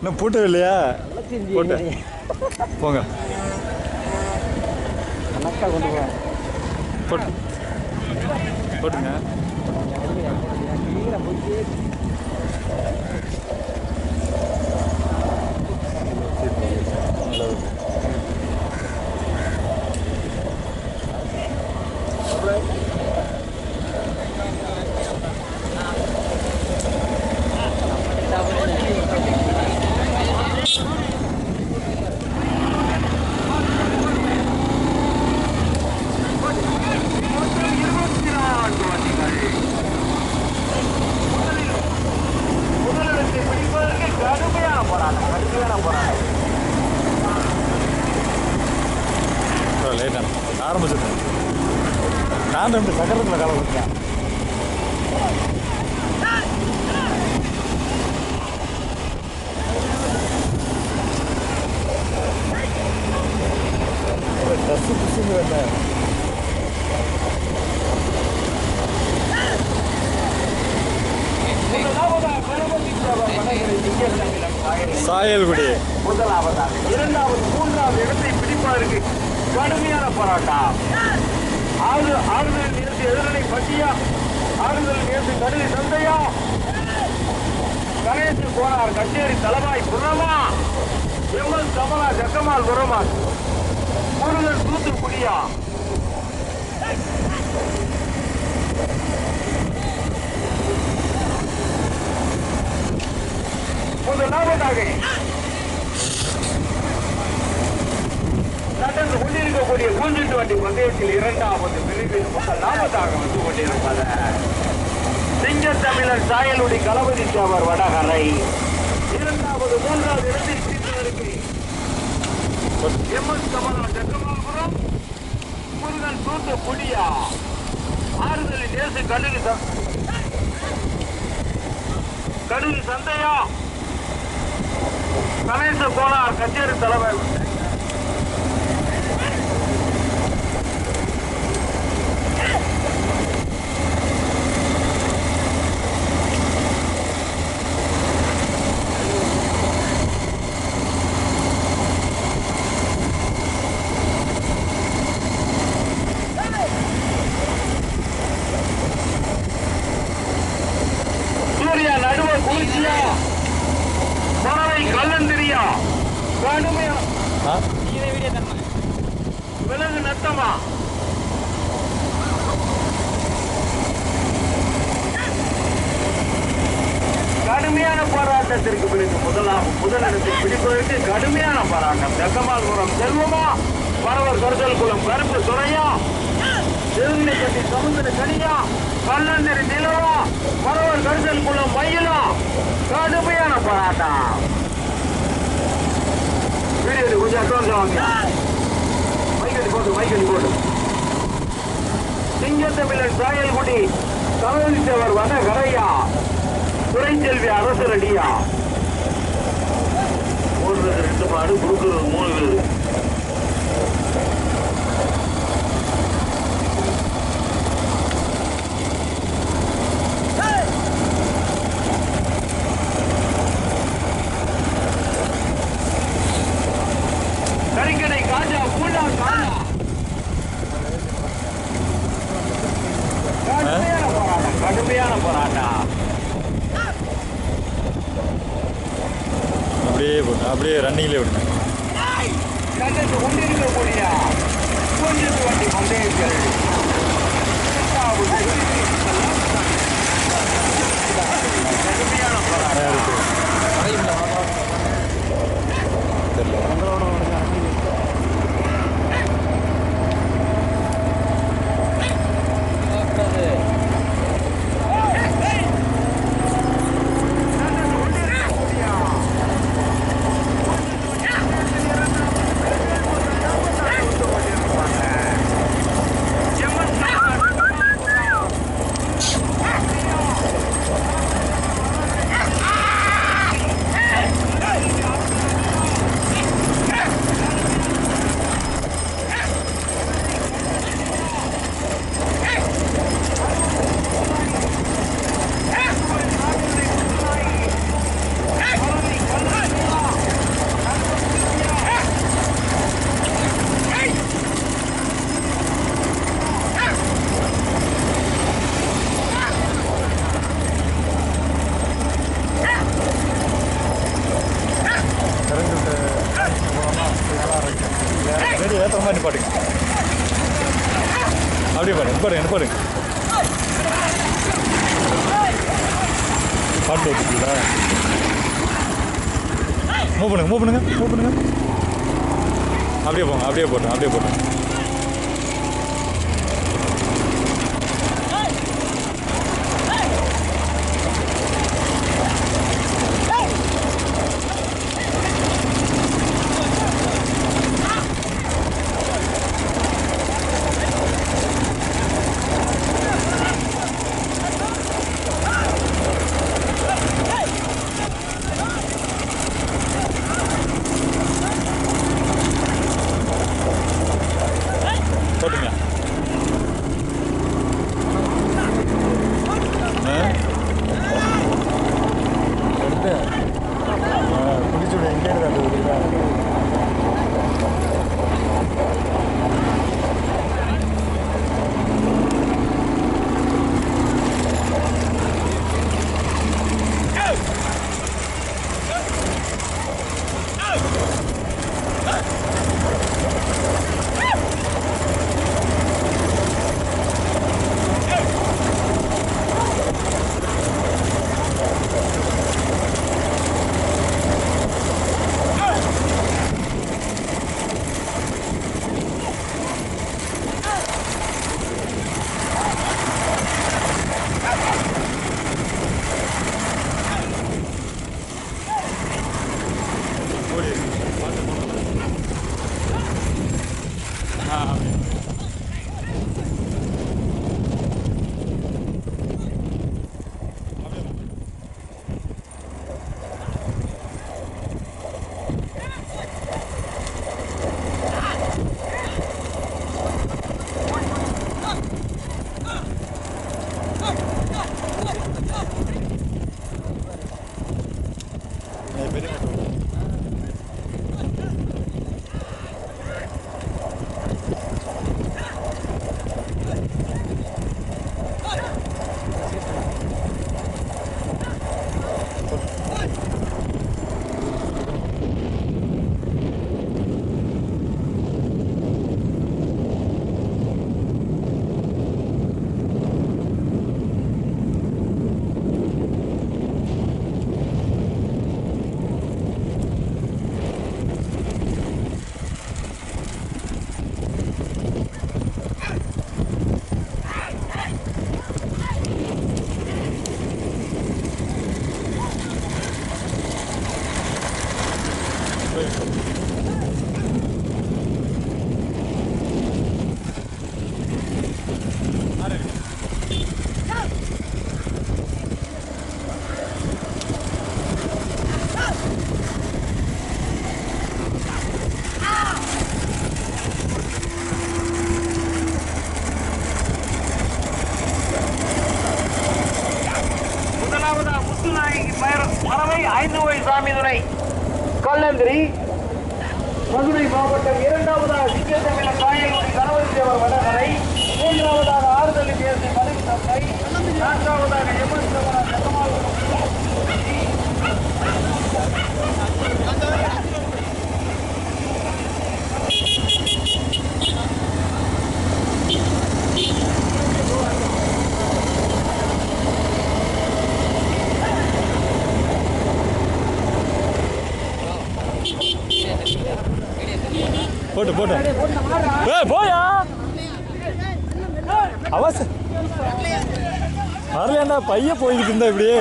இன்னும் பூட்டவே இல்லையா? போட்டு. போங்க. போட்டு. போட்டுங்க முதலிடத்தை பிடிப்பதற்கு கடுமையான போராட்டம் கடுமையான போராட்டம் லேட்டாக ஆரம்பிச்சிருக்கேன் நான் ரெண்டு சக்கரத்தில் காலம் வச்சேன் டஸ்ட்டு புஷுங்க வேண்டாம் முதலாவதாக கணபதி சேவர் வடகரை திங்கட்கிழமை காயல் சாயல்குடி. முதலாவதாக இரண்டாவது மூன்றாவது இடத்தை பிடிப்பதற்கு கடுமையான போராட்டம். ஆறு ஆறுதல் நேர்த்து எதிரணை பட்டியா ஆறுதல் நேர்த்து கடுகு சந்தையா கணேசு கோனார் கச்சேரி தலவாய் புறமா? எம்எல் கமலா ஜக்கமால் புறமா? முருகன் தூத்துக்குடியா? முதலாவதாக நடந்து கொண்டிருக்கக்கூடிய பூஞ்செட்டு வண்டி பந்தயத்தில் இரண்டாவது பிரிவில் முதலாவதாக வந்து கொண்டிருப்பது. சிங்கத்தமிழர் சாயலுடி களபதி சேவர் வடகரை. இரண்டாவது மூன்றாவது இடத்தில் பிடிப்பதற்கு எம்எஸ் கமலா செக்கமாபுரம் முருகன் தூத்து புடியா ஆறுதலில் தேசு கடுகு ச- கடுகு சந்தையா கணேச கோனார் கச்சேரி தலைவர் கடுமையான பிடித்து பிறகு முதலாம் முதலிடத்தை பிடிப்பதற்கு கடுமையான பாராட்டம். தெக்கமால்புரம் செல்வமா? பரவர் கருதல் குளம் கருப்பு துறையா? திருநெல்வேலி சமுத்திர கனியா? கல்லந்தரி நிலவா? பரவர் கருதல் குளம் மயிலா? கடுமையான போராட்டம். வீடியோ கொஞ்சம் அட்வான்ஸ் வாங்க மைக்கடி போட்டு மைக்கடி போட்டு. சிங்கத்தமிழன் சாயல்குடி தலைவரித்தவர் வன கரையா துறைச்செல்வி அரசரடியா? ஒன்று ரெண்டு பாடு குறுக்கு மூணு பேரு கறிக்கடை காஜா பூண்டா காணா கடுமையான போராட்டம் கடுமையான போராட்டம் அப்படியே போட்டு அப்படியே ரன்னிங்லேயே விடுங்க கண்டத்து கொண்டிருக்கக்கூடிய கொஞ்சத்து வண்டி பந்தயங்கள் இரண்டாவது கடுமையான போராட்டம் தெரியல எம்எஸ் மாதிரி நிப்பாட்டுங்க அப்படியே பாருங்க பாருங்க பாருங்க பாட்டு வச்சுக்கீங்களா மூவ் பண்ணுங்க மூவ் பண்ணுங்க மூவ் பண்ணுங்க. அப்படியே போங்க அப்படியே போட்டோம் அப்படியே போட்டோம் போட்டு. ஏ ஏய் போயா? அவச. வரலையாண்டா பையன் போய்கிட்டு இருந்தா இப்படியே.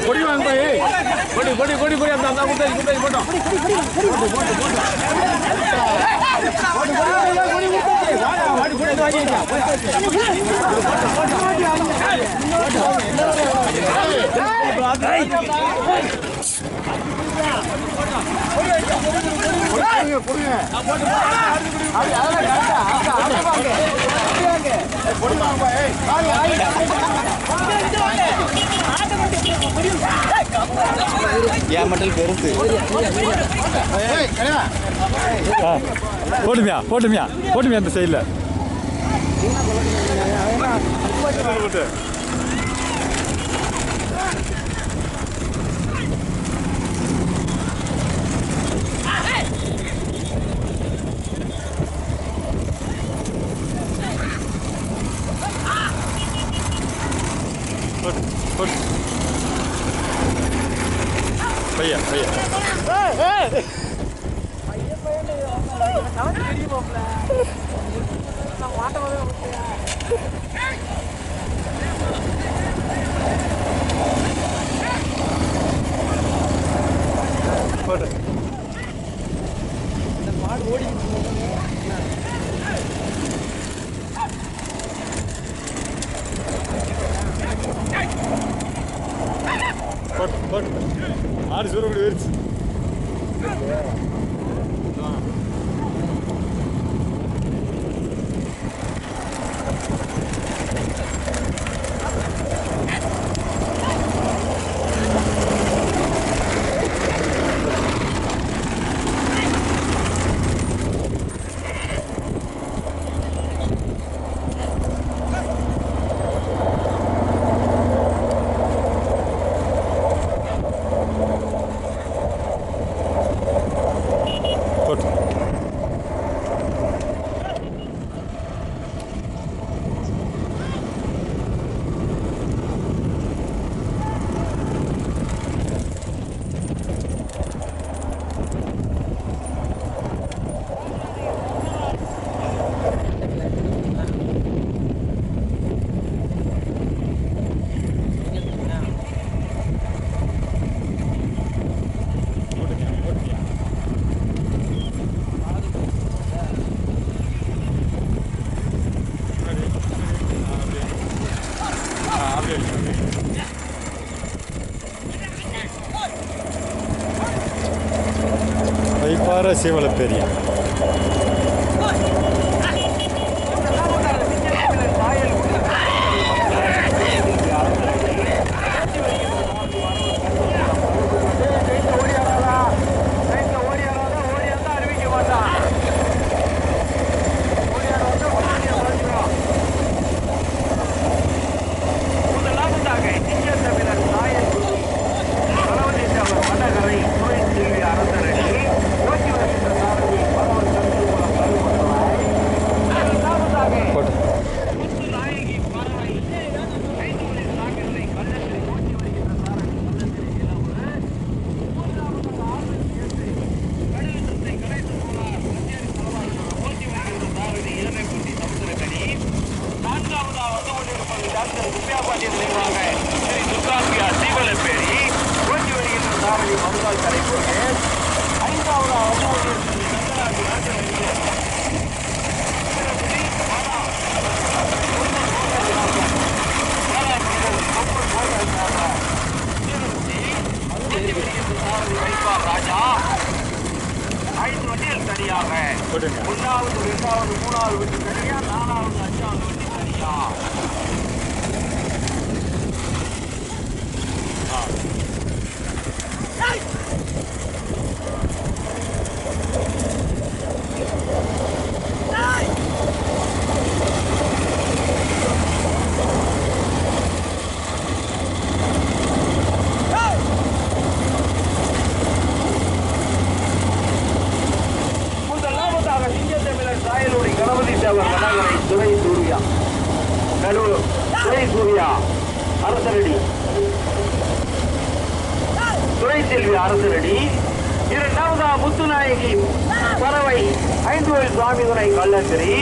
கொடி வாங்க போய் கொடி கொடி கொடி கொடி அந்த அந்த குட்டாய் குட்டாய் போட்டோம் என் மட்டும் பெருசு போட்டுமியா போட்டுமியா போட்டுமியா அந்த சைடில் போட்டு போட்டு பையா பையா vale sempre la pena. Muthunayaki பறவை ஐந்து வயது சுவாமிதுரை கல்லந்திரி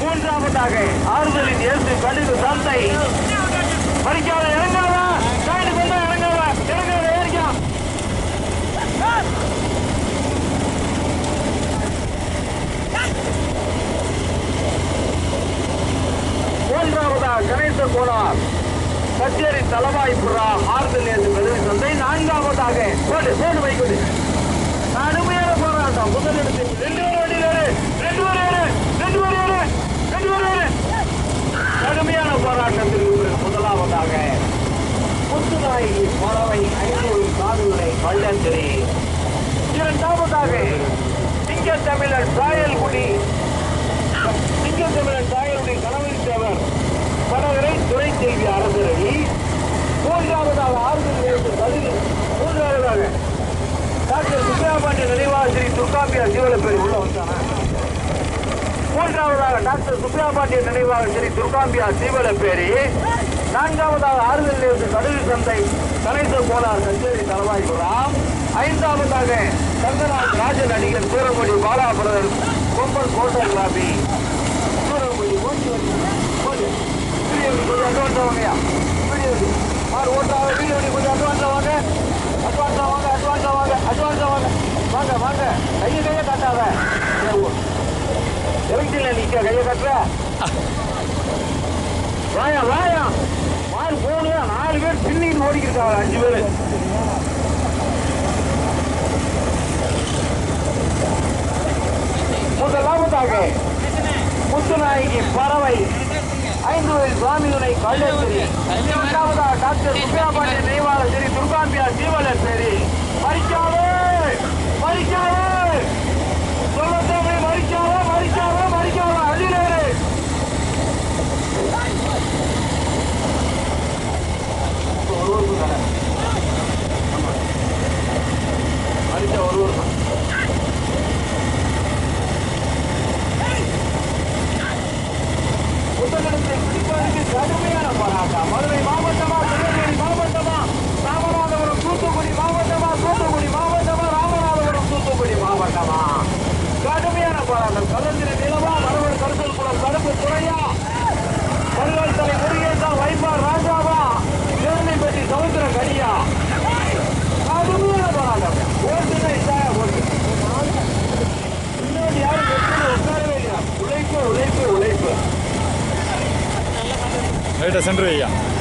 மூன்றாவதாக ஆறுதலின் இயேசு கடுகு தந்தை. மறிக்காத இறங்காதா சாய்ந்து கொண்டா இறங்காதா இறங்காத ஏறிக்கா. மூன்றாவதா கணேச கோலார் கச்சேரி தலவாய்ப்புறா ஆறுதல் நேற்று கல்வி தந்தை. நான்காவதாக போடு போடு வைக்கொடு கடுமையான போராட்டத்திற்கு முதலாவதாக முத்துநாயகி பறவை ஐநூறு காதுகளை கள்ளந்திரி இரண்டாவதாக சிங்க தமிழர் சாயல்குடி. சிங்க தமிழர் சாயல்குடி கணவன் தேவர் படகரை துறை செல்வி அரசரடி. மூன்றாவதாக ஆறுதல் பதில் மூன்றாவதாக டாக்டர் சுப்பிரமணிய நினைவாக ஸ்ரீ துர்காம்பியா சிவலப்பேரி உள்ள வந்தாங்க. மூன்றாவதாக டாக்டர் சுப்பிரமணிய நினைவாக ஸ்ரீ துர்காம்பியா சீவலப்பேரி நான்காவதாக ஆறுதல் இருந்து கடுகு சந்தை கணேச கோலார் கச்சேரி தலவாய்புரம் ஐந்தாவதாக தங்கராஜ் ராஜன் அடிகள் சூரமொழி பாலாபுரர் கொம்பன் கோட்டோகிராபி சூரமொழி ஓட்டி வந்து ஓடி வீடியோ கொஞ்சம் அட்வான்ஸாக வாங்கயா வீடியோ ஆறு ஓட்டாக வீடியோ கொஞ்சம் அட்வான்ஸாக அட்வான்ஸாக வாங்க அட்வான்ஸாக வாங்க அட்வான்ஸாக வாங்க வாங்க வாங்க கையை கையை காட்டாத எலெக்ஷன்ல நிக்க கையை கட்டுற வாயா வாயா மாறு போனியா நாலு பேர் பின்னிட்டு ஓடிக்கிருக்காங்க அஞ்சு பேர் முதலாவதாக முத்துநாயகி பறவை. ஐந்து வயது சுவாமிதுனை கள்ளேஸ்வரி. இரண்டாவதாக டாக்டர் சுப்பிரமணிய நெய்வாளர் சரி துர்காம்பியா ஜீவலர் சரி மறிக்காதே! மறிக்காதே! சொல்லத்தேவை மறிக்காதே மறிக்காதே மறிக்காதே அழிலேரு மறிச்ச ஒரு வருஷம் புத்தகத்தை Let's go. Ahorita sonríe ya.